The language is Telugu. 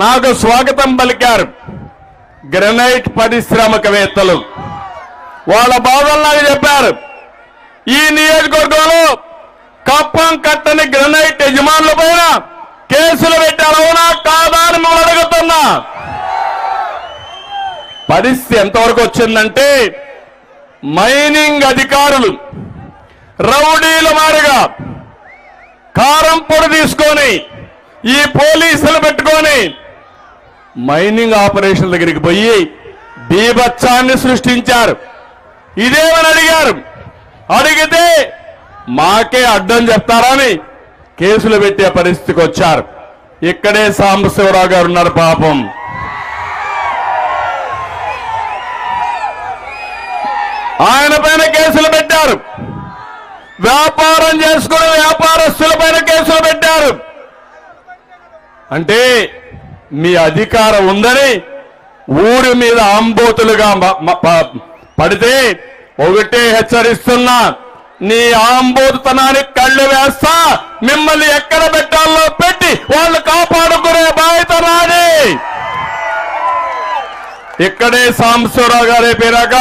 నాకు స్వాగతం పలికారు గ్రనైట్ పరిశ్రమకవేత్తలు. వాళ్ళ బాధలు నాకు చెప్పారు. ఈ నియోజకవర్గంలో కప్పం కట్టని గ్రనైట్ యజమానుల పైన కేసులు పెట్టారు అవునా కాదా అని మిమ్మల్ని అడుగుతున్నా. పరిస్థితి ఎంతవరకు వచ్చిందంటే మైనింగ్ అధికారులు రౌడీల మారిగా కారం పొడి తీసుకొని ఈ పోలీసులు పెట్టుకొని మైనింగ్ ఆపరేషన్ దగ్గరికి పోయి బీభత్సాన్ని సృష్టించారు. ఇదేమని అడిగారు? అడిగితే మాకే అడ్డం చెప్తారని కేసులు పెట్టే పరిస్థితికి వచ్చారు. ఇక్కడే సాంబశివరావు గారు ఉన్నారు పాపం. ఆయన పైన కేసులు పెట్టారు. వ్యాపారం చేసుకునే వ్యాపారస్తుల పైన కేసులు పెట్టారు. అంటే మీ అధికారం ఉందని ఊరి మీద ఆంబోతులుగా పడితే ఒకటే హెచ్చరిస్తున్నా నీ ఆంబోతుతనానికి కళ్ళు వేస్తా మిమ్మల్ని ఎక్కడ పెట్టాలో పెట్టి వాళ్ళు కాపాడుకునే బాధ్యత నాది. ఇక్కడే సాంబశివరావు గారే పేరాక